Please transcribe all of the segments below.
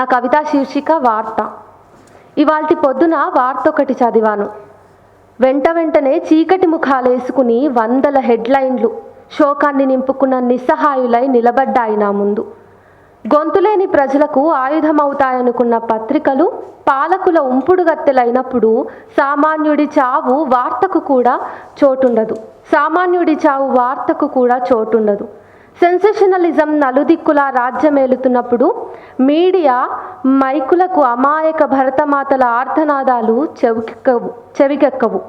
నా కవితా శీర్షిక వార్త. ఇవాల్టి పొద్దున వార్త ఒకటి చదివాను. వెంట వెంటనే చీకటి ముఖాలేసుకుని వందల హెడ్లైన్లు శోకాన్ని నింపుకున్న నిస్సహాయులై నిలబడ్డాయి నా ముందు. గొంతులేని ప్రజలకు ఆయుధమవుతాయనుకున్న పత్రికలు పాలకుల ఉంపుడుగత్తెలైనప్పుడు సామాన్యుడి చావు వార్తకు కూడా చోటుండదు. సామాన్యుడి చావు వార్తకు కూడా చోటుండదు. సెన్సేషనలిజం నలుదిక్కులా రాజ్యమేలుతున్నప్పుడు మీడియా మైకులకు అమాయక భరతమాతల ఆర్ధనాదాలు చెవికెక్కవు చెవికెక్కవు.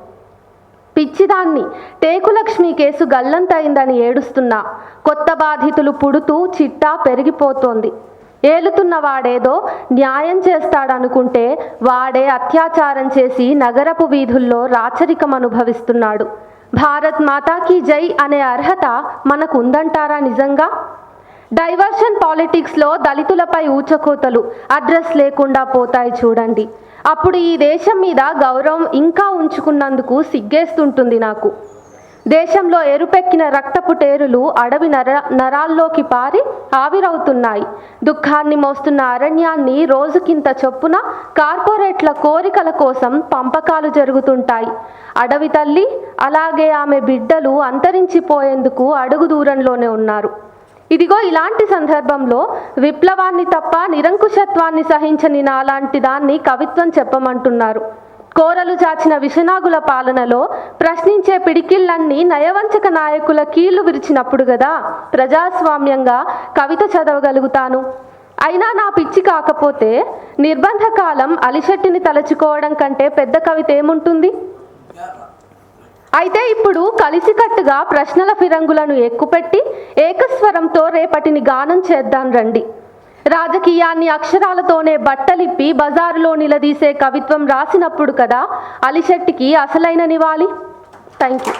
పిచ్చిదాన్ని టేకులక్ష్మి కేసు గల్లంతైందని ఏడుస్తున్నా. కొత్త బాధితులు పుడుతూ చిట్టా పెరిగిపోతోంది. ఏలుతున్న వాడేదో న్యాయం చేస్తాడనుకుంటే వాడే అత్యాచారం చేసి నగరపు వీధుల్లో రాచరికం అనుభవిస్తున్నాడు భారత్ మాతాకి జై అనే అర్హత మనకు ఉందంటారా నిజంగా? డైవర్షన్ పాలిటిక్స్లో దళితులపై ఊచకోతలు అడ్రస్ లేకుండా పోతాయి చూడండి. అప్పుడు ఈ దేశం మీద గౌరవం ఇంకా ఉంచుకున్నందుకు సిగ్గేస్తుంటుంది నాకు. దేశంలో ఎరుపెక్కిన రక్తపు టేరులు అడవి నర నరాల్లోకి పారి ఆవిరవుతున్నాయి. దుఃఖాన్ని మోస్తున్న అరణ్యాన్ని రోజుకింత చొప్పున కార్పొరేట్ల కోరికల కోసం పంపకాలు జరుగుతుంటాయి. అడవి తల్లి అలాగే ఆమె బిడ్డలు అంతరించిపోయేందుకు అడుగు దూరంలోనే ఉన్నారు. ఇదిగో ఇలాంటి సందర్భంలో విప్లవాన్ని తప్ప నిరంకుశత్వాన్ని సహించని నాలాంటి దాన్ని కవిత్వం చెప్పమంటున్నారు. కోరలు చాచిన విషనాగుల పాలనలో ప్రశ్నించే పిడికిళ్ళన్నీ నయవంచక నాయకుల కీళ్ళు విరిచినప్పుడు గదా ప్రజాస్వామ్యంగా కవిత చదవగలుగుతాను. అయినా నా పిచ్చి కాకపోతే నిర్బంధకాలం అలిశెట్టిని తలచుకోవడం కంటే పెద్ద కవిత ఏముంటుంది? అయితే ఇప్పుడు కలిసికట్టుగా ప్రశ్నల ఫిరంగులను ఎక్కుపెట్టి ఏకస్వరంతో రేపటిని గానం చేద్దాం రండి. రాజకీయాన్ని అక్షరాలతోనే బట్టలిప్పి బజారులో నిలదీసే కవిత్వం రాసినప్పుడు కదా అలిశెట్టికి అసలైన నివాళి. Thank you